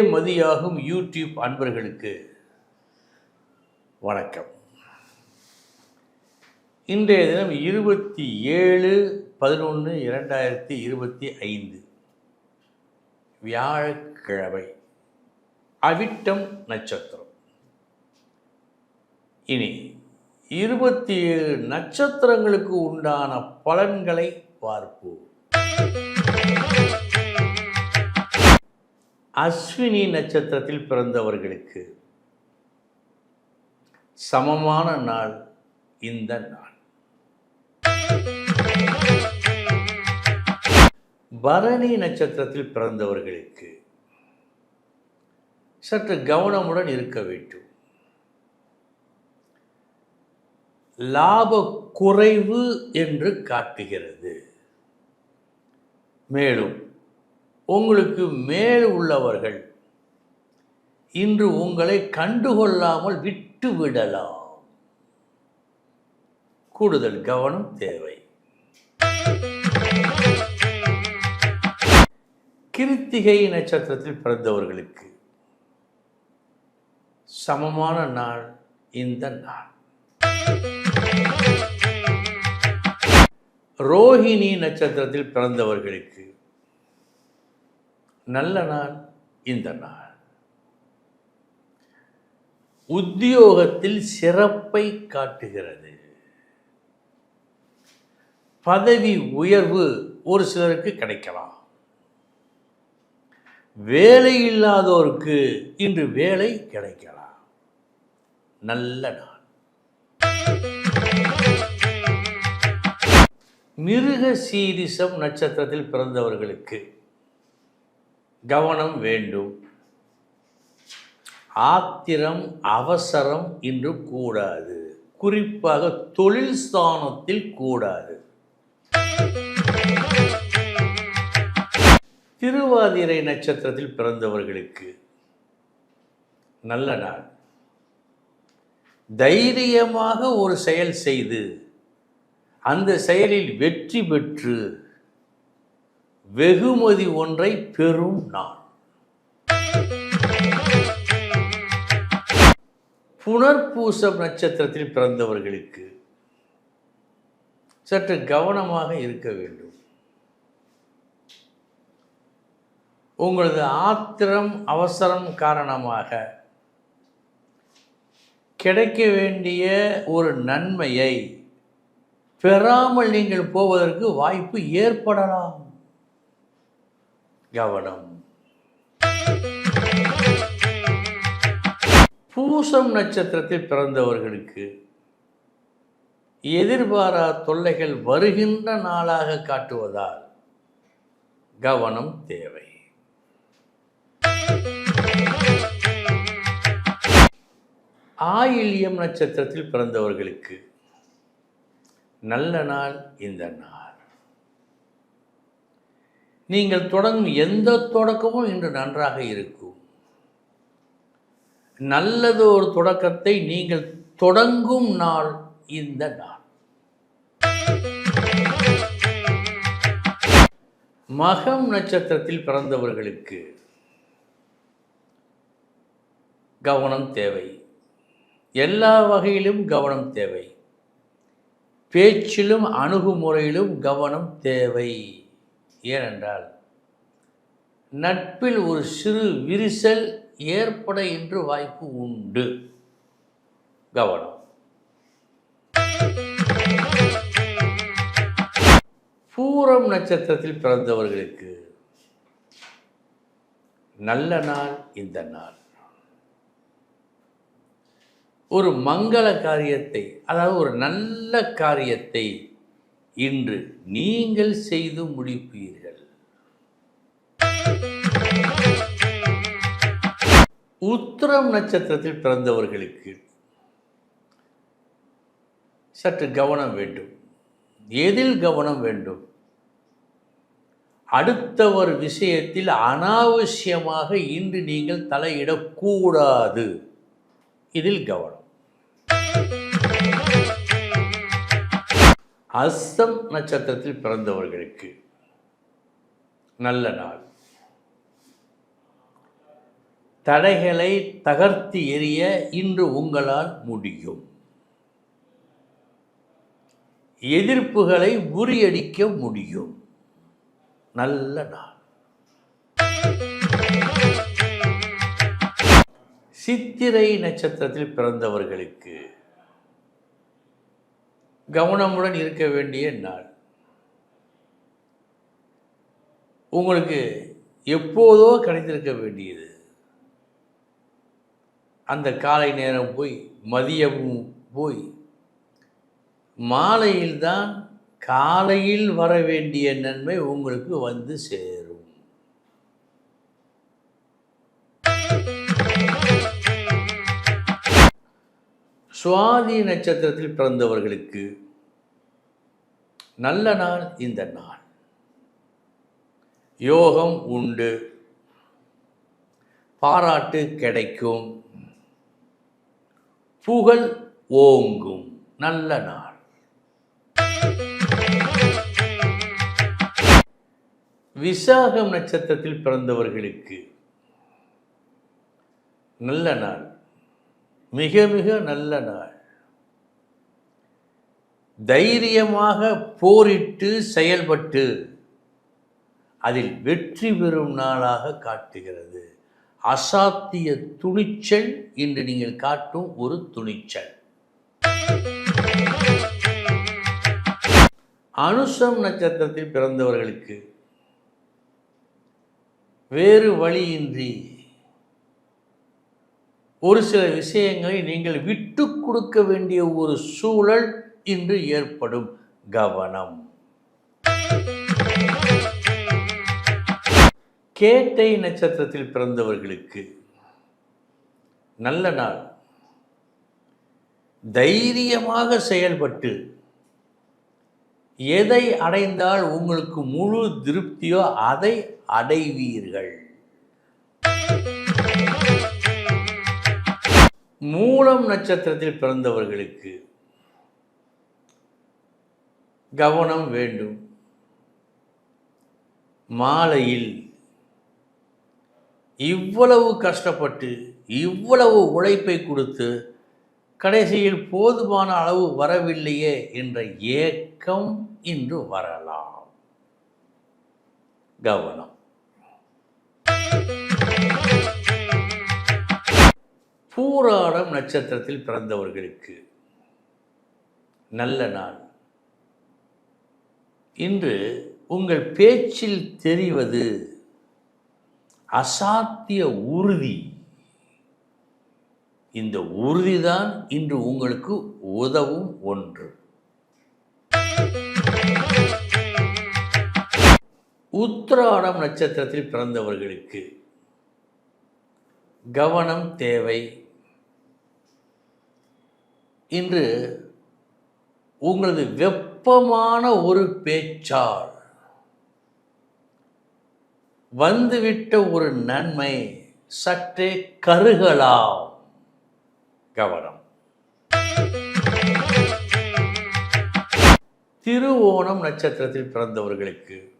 மதியாகும் YouTube அன்பர்களுக்கு வணக்கம். இன்றைய தினம் இருபத்தி ஏழு பதினொன்று இரண்டாயிரத்தி இருபத்தி ஐந்து. வியாழக்கிழமை. அவிட்டம் நட்சத்திரம். இனி இருபத்தி ஏழு நட்சத்திரங்களுக்கு உண்டான பலன்களை பார்ப்போம். அஸ்வினி நட்சத்திரத்தில் பிறந்தவர்களுக்கு சமமான நாள் இந்த நாள். பரணி நட்சத்திரத்தில் பிறந்தவர்களுக்கு சற்று கவனமுடன் இருக்க வேண்டும். லாப குறைவு என்று காட்டுகிறது. மேலும் உங்களுக்கு மேல் உள்ளவர்கள். இன்று உங்களை கண்டுகொள்ளாமல் விட்டு விடலாம். கூடுதல் கவனம் தேவை. கிருத்திகை நட்சத்திரத்தில் பிறந்தவர்களுக்கு சமமான நாள் இந்த நாள். ரோஹிணி நட்சத்திரத்தில் பிறந்தவர்களுக்கு நல்ல நாள் இந்த நாள். உத்தியோகத்தில் சிறப்பை காட்டுகிறது. பதவி உயர்வு ஒரு சிலருக்கு கிடைக்கலாம். வேலை இல்லாதோருக்கு இன்று வேலை கிடைக்கலாம். நல்ல நாள். மிருக சீரிசம் நட்சத்திரத்தில் பிறந்தவர்களுக்கு கவனம் வேண்டும். ஆத்திரம் அவசரம் இன்று கூடாது. குறிப்பாக தொழில் ஸ்தானத்தில் கூடாது. திருவாதிரை நட்சத்திரத்தில் பிறந்தவர்களுக்கு நல்ல நாள். தைரியமாக ஒரு செயல் செய்து அந்த செயலில் வெற்றி பெற்று வெகுமதி ஒன்றை பெறும் நாள் புனர்பூசம் நட்சத்திரத்தில் பிறந்தவர்களுக்கு சற்று கவனமாக இருக்க வேண்டும். உங்களது ஆத்திரம் அவசரம் காரணமாக கிடைக்க வேண்டிய ஒரு நன்மையை பெறாமல் நீங்கள் போவதற்கு வாய்ப்பு ஏற்படலாம். கவனம். பூசம் நட்சத்திரத்தில் பிறந்தவர்களுக்கு எதிர்பாரா தொல்லைகள் வருகின்ற நாளாக காட்டுவதால் கவனம் தேவை. ஆயில்யம் நட்சத்திரத்தில் பிறந்தவர்களுக்கு நல்ல நாள் இந்த நாள். நீங்கள் தொடங்கும் எந்த தொடக்கமும் இன்று நன்றாக இருக்கும். நல்லது ஒரு தொடக்கத்தை நீங்கள் தொடங்கும் நாள் இந்த நாள். மகம் நட்சத்திரத்தில் பிறந்தவர்களுக்கு கவனம் தேவை. எல்லா வகையிலும் கவனம் தேவை. பேச்சிலும் அணுகுமுறையிலும் கவனம் தேவை. ஏனென்றால் நட்பில் ஒரு சிறு விரிசல் ஏற்பட என்று வாய்ப்பு உண்டு. கவனம். பூரம் நட்சத்திரத்தில் பிறந்தவர்களுக்கு நல்ல நாள் இந்த நாள். ஒரு மங்கள காரியத்தை அதாவது ஒரு நல்ல காரியத்தை இன்று நீங்கள் செய்து முடிப்பீர்கள். உத்திரம் நட்சத்திரத்தில் பிறந்தவர்களுக்கு சற்று கவனம் வேண்டும். எதில் கவனம் வேண்டும்? அடுத்தவர் விஷயத்தில் அனாவசியமாக இன்று நீங்கள் தலையிடக்கூடாது. இதில் கவனம். அஸ்தம் நட்சத்திரத்தில் பிறந்தவர்களுக்கு நல்ல நாள். தடைகளை தகர்த்து எறிய இன்று உங்களால் முடியும். எதிர்ப்புகளை முறியடிக்க முடியும். நல்ல நாள். சித்திரை நட்சத்திரத்தில் பிறந்தவர்களுக்கு கவனமுடன் இருக்க வேண்டிய நாள். உங்களுக்கு எப்போதோ கிடைத்திருக்க வேண்டியது. அந்த காலை நேரம் போய் மதியமும் போய் மாலையில்தான் காலையில் வர வேண்டிய நன்மை உங்களுக்கு வந்து சேரும். சுவாதி நட்சத்திரத்தில் பிறந்தவர்களுக்கு நல்ல நாள் இந்த நாள். யோகம் உண்டு. பாராட்டு கிடைக்கும். புகழ் ஓங்கும். நல்ல நாள். விசாகம் நட்சத்திரத்தில் பிறந்தவர்களுக்கு நல்ல நாள். மிக மிக நல்ல நாள். தைரியமாக போரிட்டு செயல்பட்டு அதில் வெற்றி பெறும் நாளாக காட்டுகிறது. அசாத்திய துணிச்சல் இன்று நீங்கள் காட்டும் ஒரு துணிச்சல். அனுசம் நட்சத்திரத்தில் பிறந்தவர்களுக்கு வேறு வழியின்றி ஒரு சில விஷயங்களை நீங்கள் விட்டு கொடுக்க வேண்டிய ஒரு சூழல் இன்று ஏற்படும். கவனம். கேட்டை நட்சத்திரத்தில் பிறந்தவர்களுக்கு நல்ல நாள். தைரியமாக செயல்பட்டு எதை அடைந்தால் உங்களுக்கு முழு திருப்தியோ அதை அடைவீர்கள். மூலம் நட்சத்திரத்தில் பிறந்தவர்களுக்கு கவனம் வேண்டும். மாலையில் இவ்வளவு கஷ்டப்பட்டு இவ்வளவு உழைப்பை கொடுத்து கடைசியில் போதுமான அளவு வரவில்லையே என்ற ஏக்கம் இன்று வரலாம். கவனம். பூராடம் நட்சத்திரத்தில் பிறந்தவர்களுக்கு நல்ல நாள். இன்று உங்கள் பேச்சில் தெரிவது அசாத்திய உறுதி. இந்த உறுதிதான் இன்று உங்களுக்கு உதவும் ஒன்று. உத்திராடம் நட்சத்திரத்தில் பிறந்தவர்களுக்கு கவனம் தேவை. இன்று உங்களது வெப்பமான ஒரு பேச்சால் வந்துவிட்ட ஒரு நன்மை சற்றே கருகலாம். கவனம். திருவோணம் நட்சத்திரத்தில் பிறந்தவர்களுக்கு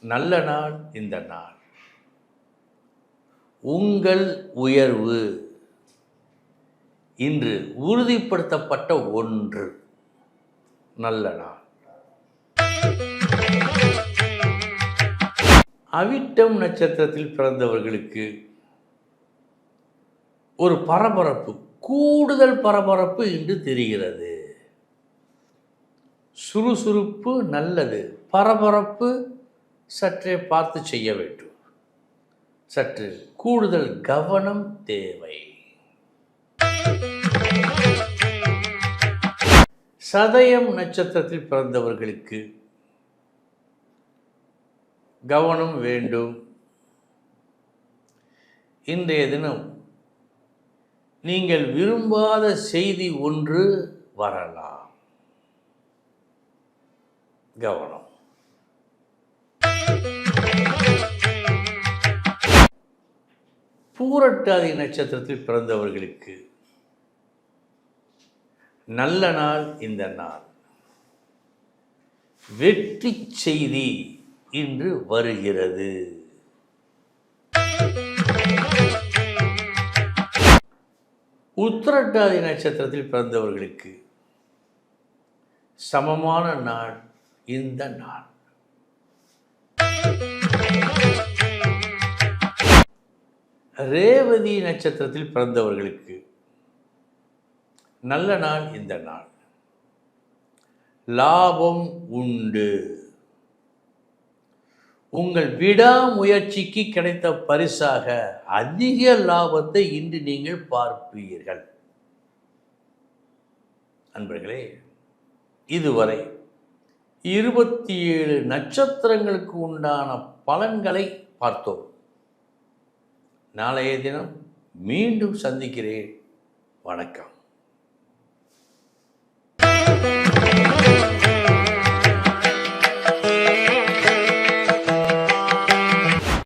நல்ல நாள் இந்த நாள். உங்கள் உயர்வு. இன்று உறுதிப்படுத்தப்பட்ட ஒன்று. நல்ல நாள். அவிட்டம் நட்சத்திரத்தில் பிறந்தவர்களுக்கு ஒரு பரபரப்பு கூடுதல் பரபரப்பு என்று தெரிகிறது. சுறுசுறுப்பு நல்லது பரபரப்பு சற்றே பார்த்து செய்ய வேண்டும். சற்று கூடுதல் கவனம் தேவை. சதயம் நட்சத்திரத்தில் பிறந்தவர்களுக்கு கவனம் வேண்டும். இன்றைய தினம் நீங்கள் விரும்பாத செய்தி ஒன்று வரலாம். கவனம். பூரட்டாதி நட்சத்திரத்தில் பிறந்தவர்களுக்கு நல்ல நாள் இந்த நாள். வெற்றி செய்தி இன்று வருகிறது. உத்திரட்டாதி நட்சத்திரத்தில் பிறந்தவர்களுக்கு சமமான நாள் இந்த நாள். ரேவதி நட்சத்திரத்தில் பிறந்தவர்களுக்கு நல்ல நாள் இந்த நாள். லாபம் உண்டு. உங்கள் விடாமுயற்சிக்கு கிடைத்த பரிசாக அதிக லாபத்தை இன்று நீங்கள் பார்ப்பீர்கள். அன்பர்களே இதுவரை இருபத்தி ஏழு நட்சத்திரங்களுக்கு உண்டான பலன்களை பார்த்தோம். நாளைய தினம் மீண்டும் சந்திக்கிறேன். வணக்கம்.